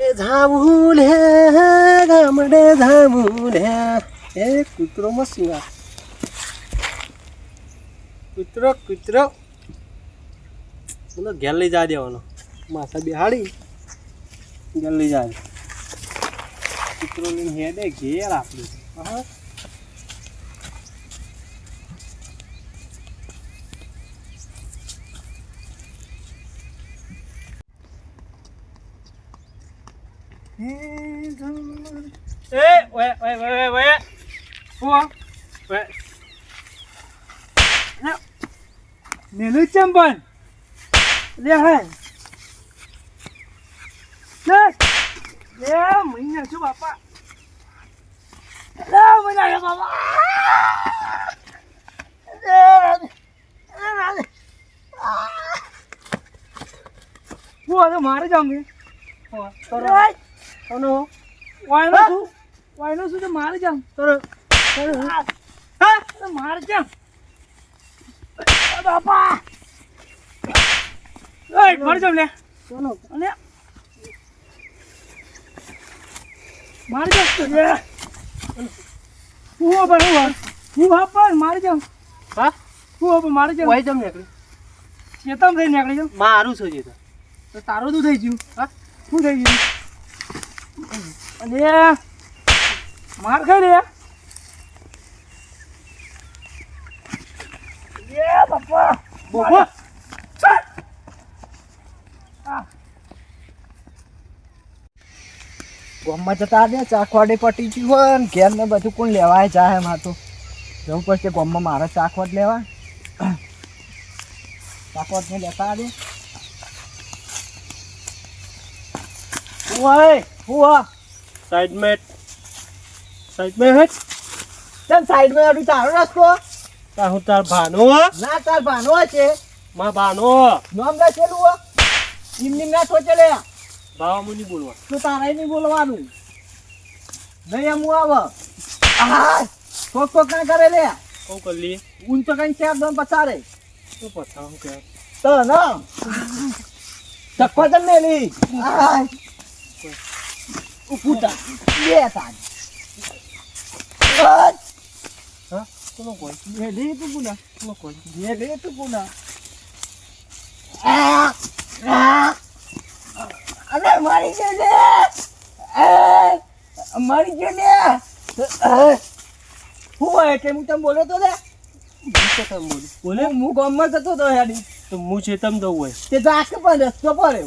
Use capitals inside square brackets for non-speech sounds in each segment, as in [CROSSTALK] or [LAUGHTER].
એ જાવું લે ગામડે જાવું લે એ કૂતરો મસ્ત સિંગા કૂતરો કૂતરો. બોલો, ઘેર લઈ જા દેવાનો. માથા બિહાડી. ઘેર લઈ જા કૂતરો લઈને હેડે ઘેર આપણું હા. એ ઓય ઓય ઓય ઓય ઓય ઓય મેલું ચંપન લે હાય લે લે મહિના છું બાપા લે મહિના છે બાપા લે લે હું આ તો મારે જાઉં કે તરો તનો વાયનો છું વાયનો છું? તો મારે જાઉં તરો મારે જાઉં બાપા. મારે જાઉં લે. તનો અને મારી જાવ હું બાપા હું હું બાપા મારી હા? હું બાપા મારી જાઉં ઓય જમ નીકળી. ચેતમ થઈ નીકળી જાઉં. મારું છે તો તારું શું થઈ ગયું? હા? શું થઈ ગયું? અને માર ખાઈ બાપા. બોબો ગામમાં જતા દે ચાખવાડે પટી ગયું હોય ને, ઘેર ને બધું કોણ લેવાય ચાહે માં તો પડશે ગામમાં મારે ચાખવાડ લેવા. ચાખવાડ ને લેતા દે ઓય! હુઆ સાઈડ મેં સાઈડ મેં હે તેમ સાઈડમાં અડું તારો રસ્તો તા હું તાર ભાનો હો ના તાર ભાનો છે માં ભાનો નામ ના છેલું હો એમની ના સોચે લે ભાવા મુની બોલવા તું તારે નહીં બોલવાનું નહીં એમ હું આવ કોક કોક ના કરે લે કોણ કરી લઈએ ઊંચ કઈ ચાર દમ પચારે તો પછા હું કે તો ના ચપ્પા મેલી તું મેલી તું અરે મારી ગયો ને મારી ગયો ને હું હોય કે હું તમે બોલો તો ને? તો બોલું બોલે? હું ગામમાં જતો તો હેડી. તો હું તમ દઉં હોય. તે જાકે પણ રસ્તો પર ઓરે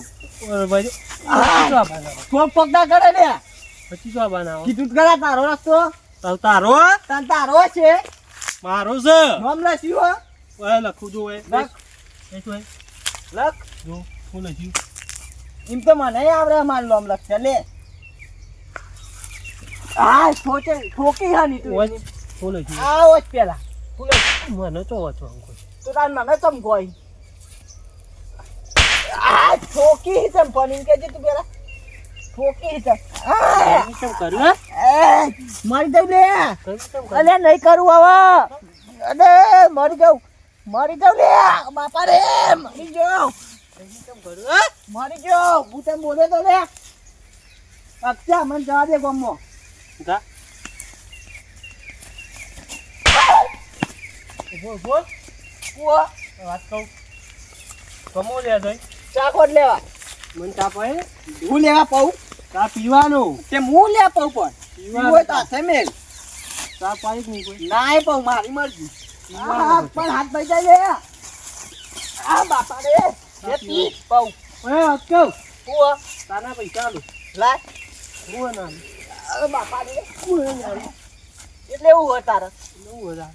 પગડા કરે ને. પચીસો બનાવો કીધું તો ખરા તારો રસ્તો. તારો તારો? તાન તારો છે. મારો છે? નામ લખ્યું હો. લખું જો લખ. તો. લખ. લખ્યું? એમ તો મને આવડે મારું નામ લખશે લે. આ છોકી તું ઓય હું લખ્યું? આ ઓચ પેલા. મને તો તો તાર મને તમ આ ઠોકી હિસમ એમ કેજે તું પેલા ઠોકી હિસમ કર્યું એ, મારી દઉં લે અલે નહીં કરું હવે અરે મરી જાઉં મરી જાઉં લે બાપા રે મરી જાઉં મરી જાઉં હું તેમ બોલે તો લે અક્ષા મને જવા દે ગમો જા બોલ બોલ કુવા વાત કહું કમો લે જઈ ચાકોટ લેવા. મને ચા પાય હું લેવા પાઉં? ચા પીવાનું. તે હું લે પાઉં પણ? પીવાનું. હોય તો. હાથે મેલ ચા પાય નહીં કોઈ. ના એ પાઉં મારી મરજી. પણ હાથ ભાઈ જાય આ બાપા રે એ પી પાઉં. ઓય વાત હું તાના પૈસા આલું. લાય. હું ના બાપા રે એટલે એવું હોય તારે. નવું હજાર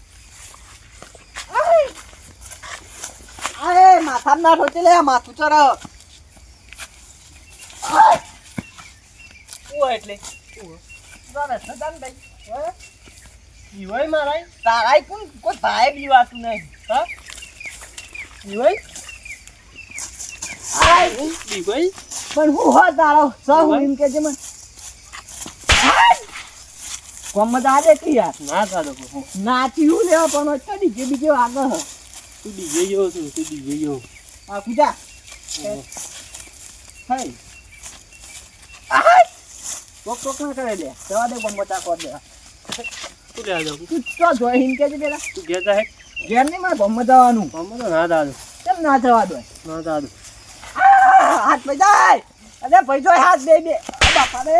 અરે માથામાં ના ઠોચી લે માથું ચર હું એટલે. પીવાય મારાય? તારાય કોણ? કોઈ ભાઈ બીવાતું નહીં. હા? પીવાય આય. પીવાય પણ હું હોય તારો હું એમ કે છે મને. કોમ મજા આવે કે યાર? ના નાચ્યું લેવા પણ ચડી જે બીજો આગળ હ. તું તું તું ડીજે ગયો. આ કુજા હમ. હઈ. ટોક ટોક ના કરે લે. જવા દે ગોમમાં ચાખવા દે. તું લેવા જાઉં તું ચો જોઈ હિમ કેજે પેલા. તું ઘેર જા હેક ઘેર નહીં મારે ગમ જવાનું. ગમ તો ના દાદો કેમ ના જવા દો? ના દાદુ હાથ ભાઈ જાય અરે ભાઈ જોઈ હાથ દે દે બાપા રે.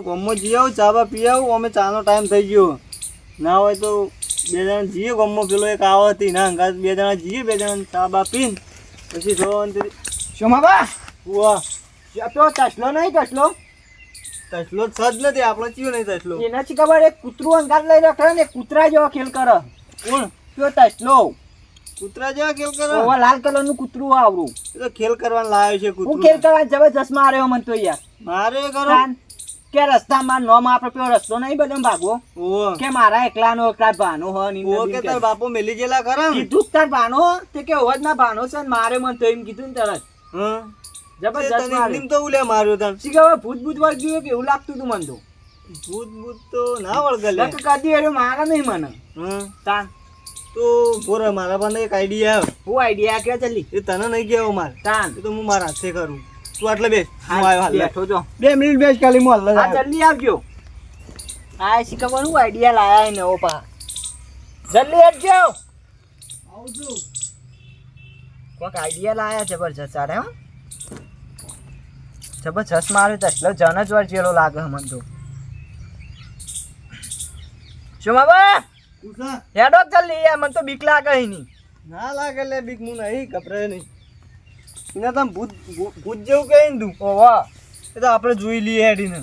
તો ગોમમાં જઈ આવું ચા બા પી આવું અમે ચાનો ટાઈમ થઈ ગયો. ના હોય તો બે જણા જઈએ ગોમમાં પેલો એક આવો હતી ના અંગાત બે જણા જઈએ બે જણા ચા બા પીને. પછી જોવાનું શોમા બા? ઉવા. તો તસલો નહીં તસલો? તસલો જ સજ નથી આપણે ચિયો નહીં તસલો. એનાથી ખબર એક કૂતરું અંગાત લઈ રાખે ને કૂતરા જેવો ખેલ કરે. કોણ? તો તસલો. કૂતરા જેવા ખેલ કરે? ઓવા લાલ કલરનું કૂતરું આવરું એ તો ખેલ કરવાનું લાવ્યો છે હું કૂતરું. ખેલ કરવા જબરજસ્ત માર્યો મન તો યાર. મારે કરો. કે રસ્તામાં નોમ આપણે પેલો રસ્તો નહીં બધો ભાગવો કે મારા એકલાનો એકલા ભાનો હ ની ઓ કે. તાર બાપુ મેલી ગયેલા ખરા કીધું તાર ભાનો તે કે હોજ ના ભાનો છે ને મારે મને તો એમ કીધું ને તરત. હા. તે જબરજસ્ત એકદમ તો ઉલે માર્યો તને. શી ખબર ભૂત ભૂત વળગ્યું કે એવું લાગતું તું મને તો. ભૂત ભૂત તો ના વળગલે. લક કદી એનો મારે નહીં મને. હ. તાન. તો બોર મારા પાસે એક આઈડિયા હું આઈડિયા કે ચાલી? એ તને નહીં કહેવો મારે. તાન. તો હું મારા હાથે કરું. તું આટલે બેસ. હું આવ્યો હાલ બેઠો જો. બે મિનિટ બેસ ખાલી હું હા જલ્દી આવજો હા શી આઈડિયા લાયા હે નવો પા. જલ્દી આવજો આવજો કોઈક આઈડિયા લાયા જબરજસ્ત સારે હો. જબરજસ્ત મારે તસલો જન જ વાર જેલો લાગે મને તો. શું બાબા? હેડો જલ્દી યાર મને તો બીક લાગે નહીં. ના લાગે લે બીક હું નહીં ગભરે નહીં. એને તમે ભૂત ભૂત જેવું કહી તું ઓવા એ તો આપણે જોઈ લઈએ હેડીને.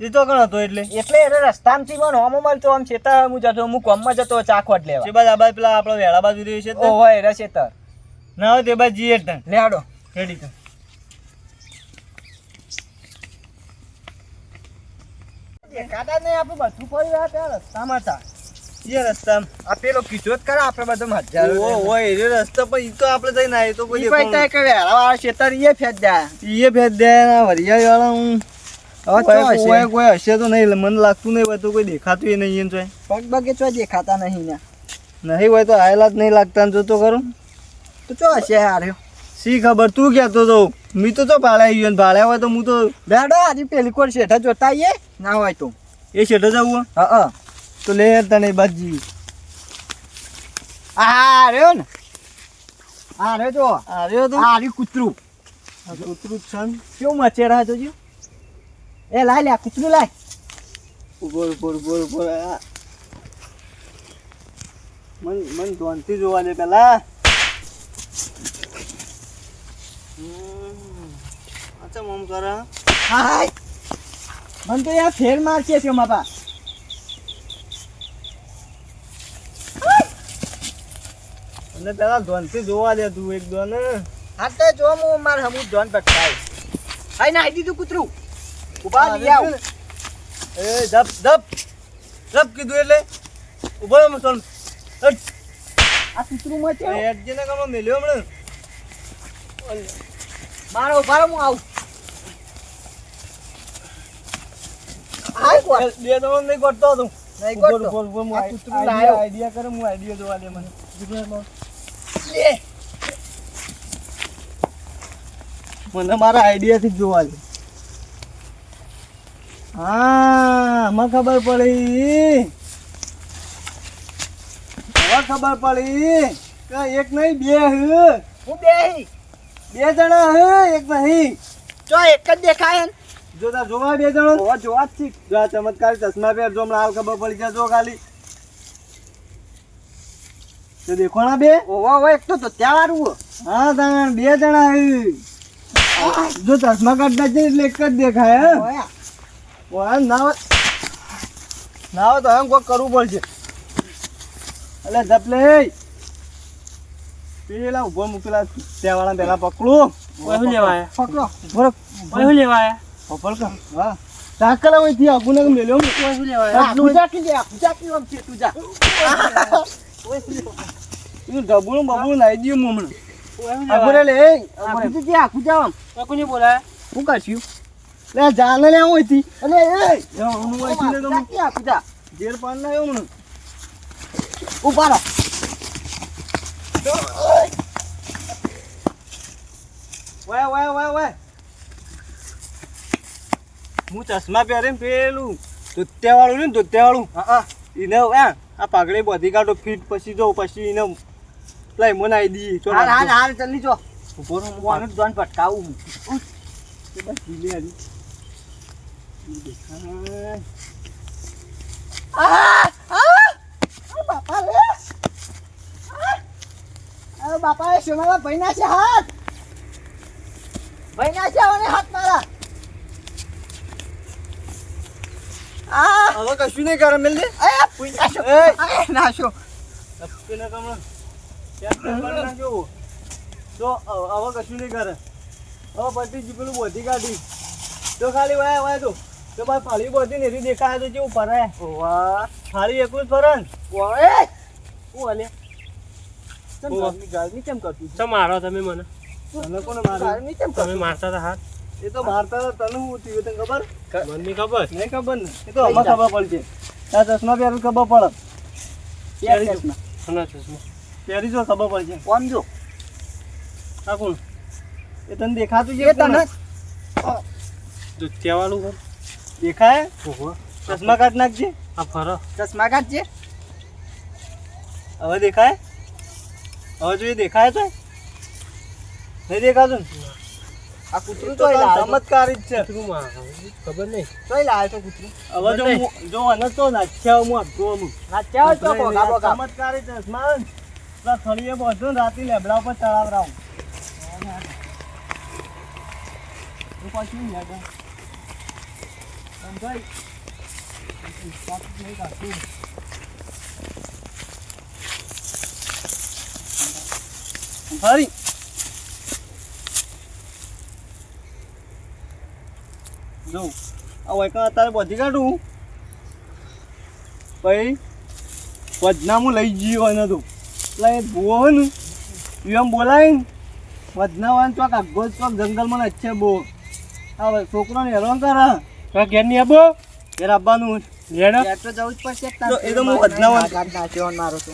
એ તો કણ હતો એટલે? એટલે એટલે રસ્તામાંથી મને હોમો મળતો આમ છેતર હું જતો હું કોમમાં જતો ચાખવટ લેવા. એ બાદ આ બાદ પેલા આપણે વેળા બાજુ રહી છે તે? હોય રે છેતર. ના હોય તે બાદ જઈએ તને લેડો રેડી તો કાદા નહીં આપણે બધું પડી રહ્યા ત્યાં રસ્તામાં હતા. એ રસ્તા આ પેલો કીધો જ ખરા આપણે બધું હજારો ઓ હોય એ રસ્તા પર ઈ તો આપણે જઈને આવીએ તો પછી ત્યાં કે વેળા વાળા છેતર ઈએ ફેંક જાય ઈએ ભેદ દે ના વરિયાળી વાળા હું કોઈ? કોઈ હશે તો નહીં મને લાગતું નહીં બધું કોઈ દેખાતું નહીં એમ તો. પગ બગે ચો દેખાતા નહીં ને. નહીં હોય તો આયેલા જ નહીં લાગતા જોતો કરું તો ચો હશે હાર્યો સી ખબર તું કહેતો તો મી તો તો ભાડે આવી ગયો ને ભાડે હોય તો હું તો બેડો આજે પેલી કોર શેઠા જોતા આઈએ ના હોય તો. એ શેઠો જવું હા હા. તો લે તને બાજી. આ રહ્યો ને? આ રહ્યો જો. રહ્યો તો? આ રહ્યું કૂતરું. આ કૂતરું જ છે ને. કેવું મચેરા જોજો એ લાય લે આ કૂતરું લાય. ઉપર ઉપર ઉપર ઉપર આ. મન મન ધોનથી જોવા દે પેલા. અચ્છા મમ કરા? હાય. મન તો યાર ફેર મારશે છે માપા અને પેલા ધોનથી જોવા દે તું એક દોન હા. તો જો હું માર હમુ ધોન પકડાય આઈ ના દીધું કૂતરું. ઊભા લઈ આવ. એ ધપ ધપ ધપ કીધું એટલે ઊભો રહો મસોન. આ કૂતરું મચે એટ જેને કામ મેલ્યો હમણે. મારો ઊભા હું આવું. બે ત્રણ નહીં કરતો હતો નહીં કરતો. બોલ બોલ હું. આઈડિયા કરે હું આઈડિયા જોવા દે મને. લે. મને મારા આઈડિયાથી જ જોવા દે. હા મને ખબર પડી. હવે ખબર પડી કે એક નહીં બે હ. હું બે બે જણા હ એક નહીં. ચો એક જ દેખાય ને. જો તાર જોવા બે જણો? જોવા જ છી. ચમત્કાર ચશ્મા પહેરજો હમણાં હાલ ખબર પડી જાય જો ખાલી. તો દેખો ના બે. ઓહો ઓહો એક તો તો ત્યાં વાળું હા તાણ બે જણા આવી. જો ચશ્મા કાઢતા છે એટલે એક જ દેખાય હે. ઓયા ઓય ના હોય. ના તો એમ કોઈ કરવું પડશે. એટલે જપલે પેલા ઊભો મૂકેલા ત્યાં વાળા પેલા પકડું. શું લેવાય? પકડો. બરો શું લેવાય? પકડ કર. હા. તાકલા હોયથી આગુને મેલ્યો શું લેવાય? તું જા. કે જા તું જા કે આમ છે તું ડબું બબું નાઈ દઉં લે હું કરશું? લે જાને લે હું હતી એ. હું હોય કી જેર પાન ના વાય વાય વાય વાય હું ચશ્મા પહેરે પેલું ધોત્યાવાળું ને ધોત્યાવાળું. હા હા. એને આ આ પાઘડી બધી કાઢો ફીટ પછી જો પછી એને લઈ મને આવી દઈએ ચો હાલ હાલ હાલ જલ્દી જો ઊભો રહો હું આનું જોન ભટકાવું બસ ધીમે હાલી. આ આ બાપા આ બાપા એ સોનાલા ભાઈના છે હાથ? ભાઈના છે અને હાથ મારા આ હવે કશું નહીં કરે મેલ દે. નાશો પેલા કમળ તો હવે કશું નહીં કરે. હવે પટી પેલું બધી કાઢી. તો ખાલી વાય વાય તો. તો બાર ફાળી બધી ને દેખાય તો કેવું ફરે? વાહ. ફાળી એકલું જ ફરે ને? શું હાલે? કેમ કરતું મારો તમે મને? તમે મારતા હતા હાથ? એ તો મારતા હતા તને હું થયું તને ખબર? મને ખબર? નહીં ખબર ને. એ તો આમાં ખબર પડશે. આ ચશ્મા પહેરું ખબર પડે. પહેરી ચશ્મા. કોના ચશ્મા. પહેરી જો ખબર પડશે. કોણ જો? આ કોણ? એ તને દેખાતું છે તને? દુધિયાવાળું કોણ દેખાય? ઓહો. ચશ્મા કાઢ નાખજે. આ ફરો. ચશ્મા કાઢજે. હવે દેખાય? હવે જો એ દેખાય તો? નહીં દેખાતું ને? આ કૂતરું તો ચમત્કારી જ છે. કૂતરું ખબર નહીં. ચોય લાવે તો કૂતરું. હવે જો જો આને તો નાખ્યા હું આપતો હું ના તો ભોગા ભોગા. ચમત્કારી ચશ્મા ને, પેલા થળીએ ને રાતે લેબડા ઉપર ચડાવરાવું હું પાછું નહીં યાદ સમજાય? પાછું નહીં કાઢતું. ફરી. જો આ વાયકા અત્યારે બધી કાઢું. પછી વજનામાં લઈ ગયો એને તો. એટલે એ ભૂવો હોય ને એમ બોલાય ને. વજનાવાન ચોક આગો ચોક જંગલમાં જ છે બહુ. આ છોકરાને હેરાન કરે. ઘેરની આબો? ઘેર આવવાનું તો જવું જ પડશે એ તો હું બદનામ નાચ્યો મારો તો.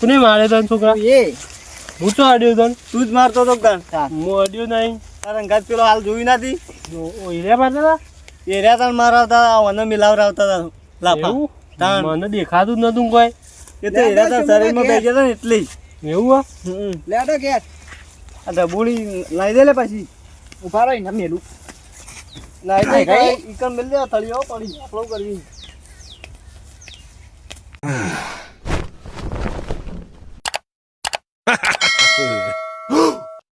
કોને માર્યો તને છોકરા? એ. હું તો અડ્યો તને. તું જ મારતો તો તાર. હું. અડ્યો નહીં. તારા અંગાત પેલો હાલ જોઈ નથી? ઓ હીરા મારતા હતા? એ રહ્યા તાર મારાવતા મને મિલાવરાવતા હતા લાફા. તાણ. મને દેખાતું જ નતું કોઈ. એ તો હીરા તાર શરીરમાં બેસી જતા ને એટલે. એવું હા લેડો ઘેર. આ ઢબુડી લાવી દે લે પછી. ઊભા રહી મેલું. લાવી દે આય ગઈ. ઈ મેલ દે થળીઓ પડી. આપણો કરવી. [LAUGHS] [LAUGHS]